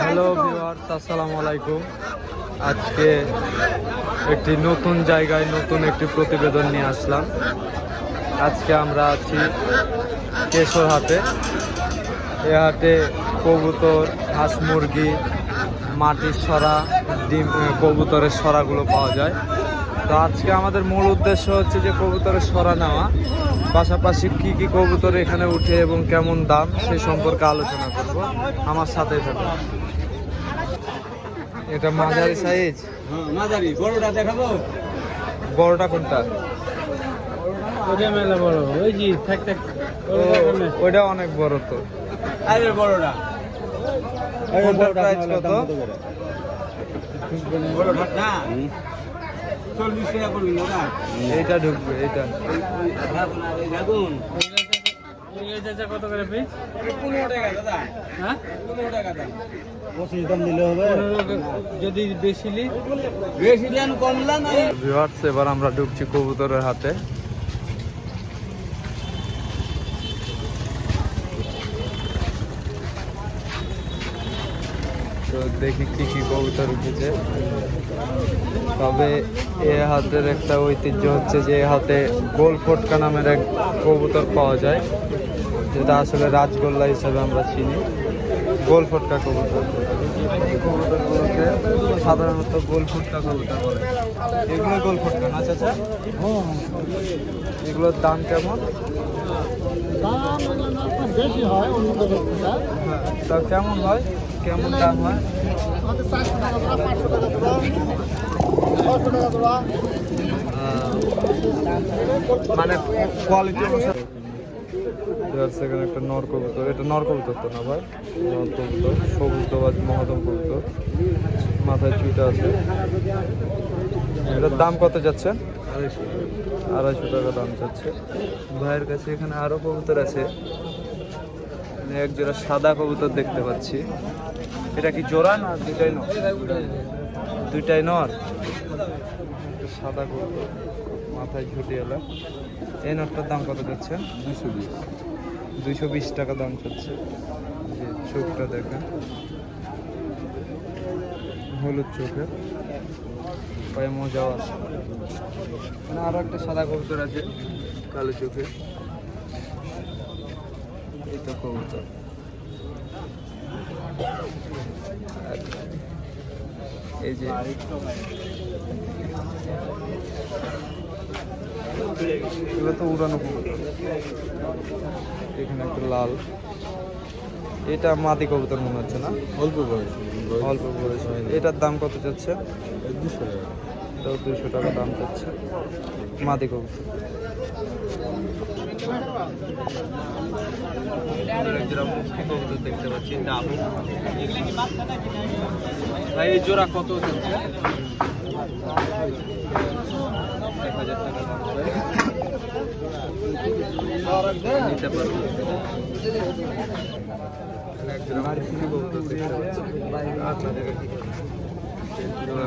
Hello viewers, আসসালামু আলাইকুম। আজকে একটি নতুন জায়গায় নতুন একটি প্রতিবেদন নিয়ে আসলাম। আজকে আমরা আছি কেশর হাটে। এ হাটে কবুতর, হাঁস মুরগি, মাটির সরা, ডিম কবুতরের সরাগুলো পাওয়া যায়। তো আজকে আমাদের মূল উদ্দেশ্য হচ্ছে যে কবুতরের সরা নেওয়া পাশাপাশি কি কি কবুতর এখানে উঠে এবং কেমন দাম সে সম্পর্কে আলোচনা করব। আমার সাথে থাকুন। এটা মাঝারি সাইজ হ্যাঁ, মাঝারি। বড়টা দেখাবো? বড়টা কোনটা? ওটা মেলা বড়। ওই জি থাক থাক। ওইটা অনেক বড় তো। আরে বড়টা। কোনটার প্রাইস কত? বড়টা না। চল্লিশ টাকা করবি না? ওটা? এইটা। ঢুকবে কত করে পিস? এটা পনেরো টাকা দাদা। হ্যাঁ? পনেরো টাকা দাম। এবার আমরা ঢুকছি কবুতরের হাতে। তো দেখি কি কি কবুতর উঠেছে। তবে এ হাতের একটা ঐতিহ্য হচ্ছে যে এ হাতে গোল ফটকা নামের এক কবুতর পাওয়া যায়। যেটা আসলে রাজগোল্লা হিসাবে আমরা চিনি। গোল ফটকা কবুতর। এই কবুতরগুলোকে সাধারণত গোল ফটকা কবুতর বলে। এগুলো গোল ফটকা না চাচা? এগুলোর দাম কেমন? বেশি হয় অন্য হ্যাঁ তা কেমন হয়? কেমন দাম হয়? মানে কোয়ালিটি অনুসারে। সেখানে একটা নর কবুতর এটা নর কবুতর তো না ভাই? নর কবুতর সবুজ বা মহাদম কবুতর। মাথায় চুইটা আছে। এটার দাম কত যাচ্ছে? আড়াইশো টাকা দাম যাচ্ছে। ভাইয়ের কাছে এখানে আরও কবুতর আছে। এক জোড়া সাদা কবুতর দেখতে পাচ্ছি। এটা কি জোড়া না দুইটাই নর? দুইটাই নর? সাদা কবুতর, মাথায় ঝুটি এলা। এই নটটার দাম কত যাচ্ছে? দুশো বিশ দুইশো বিশ টাকা দাম চাচ্ছে। চোখটা দেখেন। হলুদ চোখে পায়ে মজাও আছে। আরও একটা সাদা কবুতর আছে, কালো চোখে তো কবুতর। এই যে এগুলো তো উড়ানো কবুতর। এখানে একটা লাল। এটা মাদি কবুতর মনে হচ্ছে না? অল্প বয়স। অল্প বয়স। এটার দাম কত যাচ্ছে? দুশো টাকা। এটাও দুশো টাকা দাম যাচ্ছে। মাদি কবুতর। দেখতে পাচ্ছি ভাই এই জোড়া কত যাচ্ছে এক দেখতে পাচ্ছি জোড়া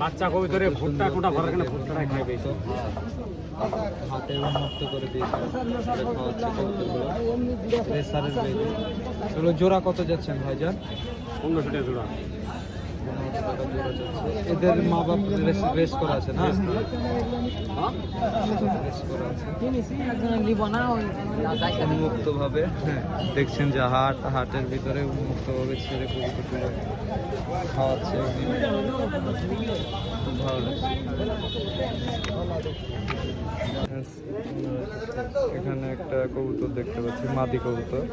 বাচ্চা কবি ধরে ভুট্টা কোটা ভরার কেন ভুট্টাটাই খাই বেশি। হাতে মুক্ত করে দিয়েছে দেখা রেসারের বেবি। এগুলো জোড়া কত যাচ্ছেন ভাইজান? পনেরোশো টাকা জোড়া। এদের মা বাপ রেস করা আছে না? উন্মুক্ত ভাবে দেখছেন যে হাট হাটের ভিতরে উন্মুক্ত ভাবে ছেড়ে কবুতরগুলো খাওয়াচ্ছে ভালো এখানে একটা কবুতর দেখতে পাচ্ছি মাদি কবুতর।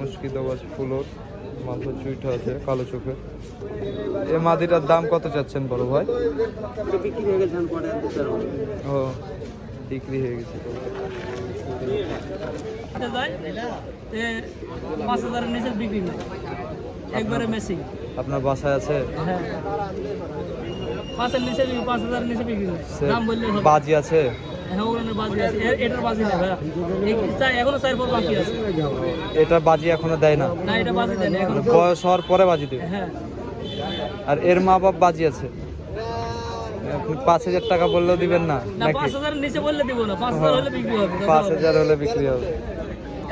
মুশকিদ আওয়াজ ফুলোর মাথা চুইটা আছে কালো চোখে। এই মাদিটার দাম কত চাচ্ছেন বড় ভাই? হয়ে ও বিক্রি হয়ে গেছে। পাঁচ হাজারের নিচে বিক্রি নেই। একবারে মেসি আপনার বাসায় আছে? হ্যাঁ। বাজি আছে? হ্যাঁ আছে। এটা বাজি এখনও দেয় না? না না। বয়স হওয়ার পরে বাজি দেবে? হ্যাঁ। আর এর মা বাপ বাজি আছে? আপনি পাঁচ হাজার টাকা বললেও দিবেন না না পাঁচ হাজার নিচে বললে দিব না। পাঁচ হাজার হলে বিক্রি হবে পাঁচ হাজার হলে বিক্রি হবে।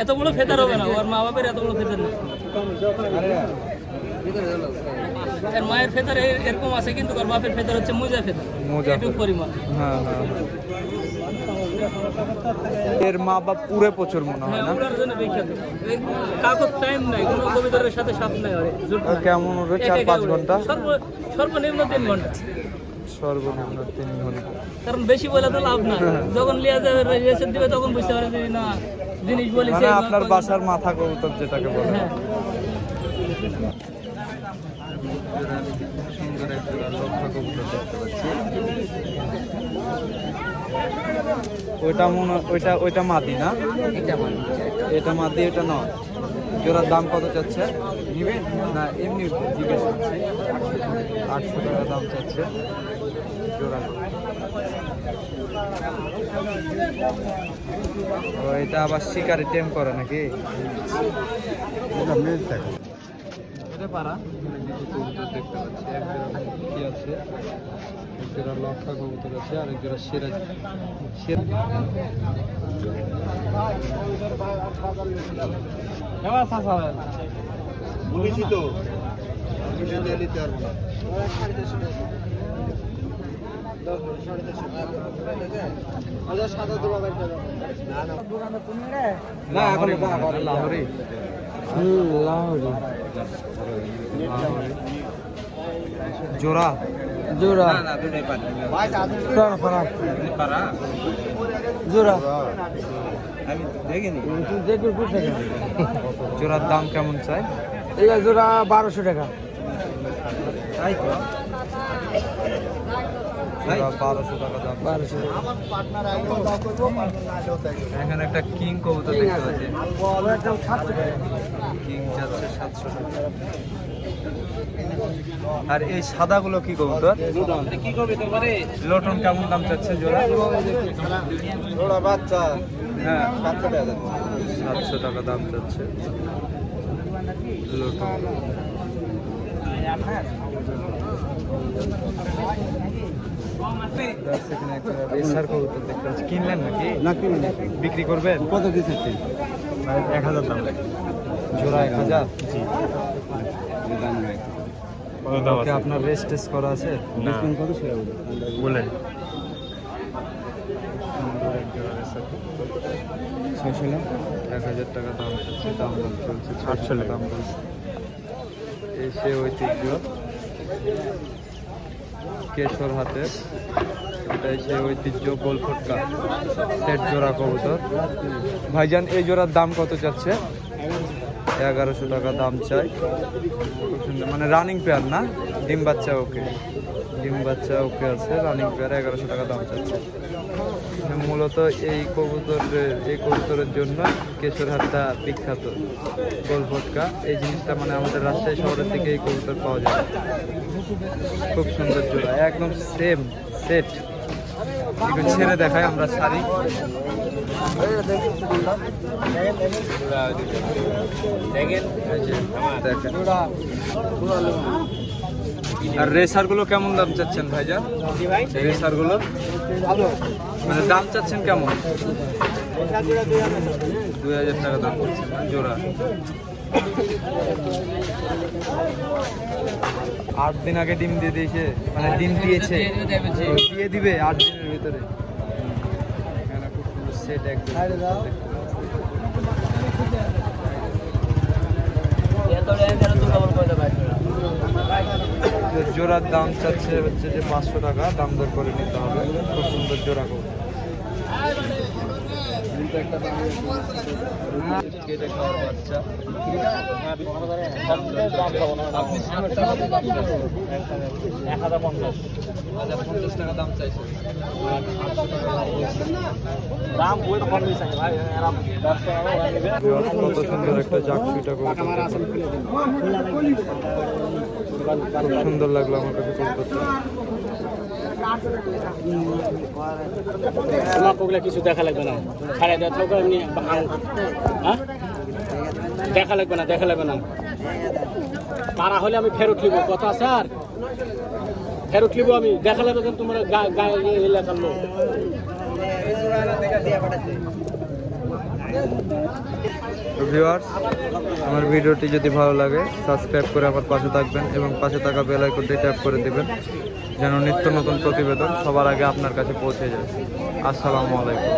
এত বড় ফেদার হবে না। ওর মা বাপের এত বড় ফেদার নেই। এর মায়ের ফেদার এরকম আছে কিন্তু ওর বাপের ফেদার হচ্ছে মোজা ফেদার। মোজা পরিমাণ। হ্যাঁ হ্যাঁ। এর মা বাপ পুরে প্রচুর মনে হয় হ্যাঁ না? এই টাইম নাই কোনো কবিতার সাথে সাথ নাই কেমন ওরে চার পাঁচ ঘণ্টা? সর্ব- সর্বনিম্ন তিন ঘণ্টা। সর্বনিম্ন তিন ঘণ্টা। কারণ বেশি বলে তো লাভ নাই। যখন লিয়া যাবে রেজিস্ট্রেশন দিবে তখন বুঝতে পারে না জিনিস বলি মানে আপনার বাসার মাথা কবুতর যেটাকে বলে। হ্যাঁ। সুন্দর এক লক্ষা কবুতর দেখতে পাচ্ছি ওইটা মনে ওইটা ওইটা মাদি না? এটা মাদি এটা নয়। জোড়ার দাম কত চাচ্ছে? নিবেন না এমনি জিজ্ঞেস করছি। আটশো টাকা দাম চাচ্ছে। জোড়া। এটা আবার শিকারি টেম করে নাকি? এটা পারা। কবুতর দেখতে পাচ্ছি। এক জোড়া কি আছে? এক জোড়া লক্ষা কবুতর আছে আর এক জোড়া সেরা সেরা। বলেছি তো। নিতে পারব না না এখন লাহোরি জোড়া জোড়া জোড়া। আমি দেখিনি। জোড়ার দাম কেমন চাই? এটা জোড়া বারোশো টাকা। তাই তো। বারোশো টাকা দাম। বারোশো এখানে একটা কিং কবুতর দেখতে পাচ্ছি। কিং যাচ্ছে সাতশো টাকা। আর এই সাদাগুলো কি কবুতর? লোটন কেমন দাম চাচ্ছে জোড়া? ওরা বাচ্চা। হ্যাঁ। সাতশো টাকা সাতশো টাকা দাম চাচ্ছে। লোটন। কিনলেন নাকি না কিনে বিক্রি করবেন কত দিচ্ছে এক হাজার দাম জোড়া এক হাজার নাই আপনার রেস্ট টেস্ট করা আছে ডিসকাউন্ট কত না এক হাজার টাকা দাম দাম দাম চলছে ছশো দাম বলছে এই সে ঐতিহ্য। কেশর হাতের এটাই সেই ঐতিহ্য গোল ফটকা, সেট জোড়া কবুতর। ভাইজান, এই জোড়ার দাম কত চাচ্ছে এগারোশো টাকা দাম চাই। খুব সুন্দর মানে রানিং পেয়ার না? ডিম বাচ্চা ওকে। ডিম বাচ্চা ওকে আছে রানিং পেয়ার এগারোশো টাকা দাম চাচ্ছে। মূলত এই কবুতরের এই কবুতরের জন্য কেশরহাটটা বিখ্যাত গোল ফটকা। এই জিনিসটা মানে আমাদের রাজশাহী শহরের থেকে এই কবুতর পাওয়া যায়। খুব সুন্দর জোড়া, একদম সেম সেট একটু ছেড়ে দেখায় আমরা শাড়ি। আর রেসারগুলো কেমন দাম চাচ্ছেন ভাইজান? ভাই রেসারগুলো মানে দাম চাচ্ছেন কেমন? দুই হাজার টাকা দাম করছেন না জোড়া। আট দিন আগে ডিম দিয়ে দিয়েছে মানে ডিম দিয়েছে। দিয়ে দিবে আট দিনের ভিতরে। সেট জোড়ার দাম চাচ্ছে হচ্ছে যে পাঁচশো টাকা, দাম দর করে নিতে হবে। খুব সুন্দর জোড়া করবে কেটে খাওয়ার বাচ্চা। আপনি হাজার পঞ্চাশ। টাকা দাম চাইছেন দাম বই তো কম দিয়েছে ভাই এরকম দশ টাকা কত সুন্দর একটা জাকসুইটা খুব সুন্দর লাগল আমার কাছে তোমার ওগুলো কিছু দেখা লাগবে না। সাড়ে দেড় লোক এমনি হ্যাঁ? দেখা লাগবে না, দেখা লাগবে না। তারা হলে আমি ফেরত লিব কথা স্যার। ফেরত লিব আমি, দেখা লাগবে তোমার গায়ে এলাকার লোক। ভিউয়ার্স আমার ভিডিওটি যদি ভালো লাগে সাবস্ক্রাইব করে আমার পাশে থাকবেন এবং পাশে থাকা বেল আইকনটি ট্যাপ করে দিবেন, যেন নিত্য নতুন প্রতিবেদন সবার আগে আপনার কাছে পৌঁছে যায়। আসসালামু আলাইকুম।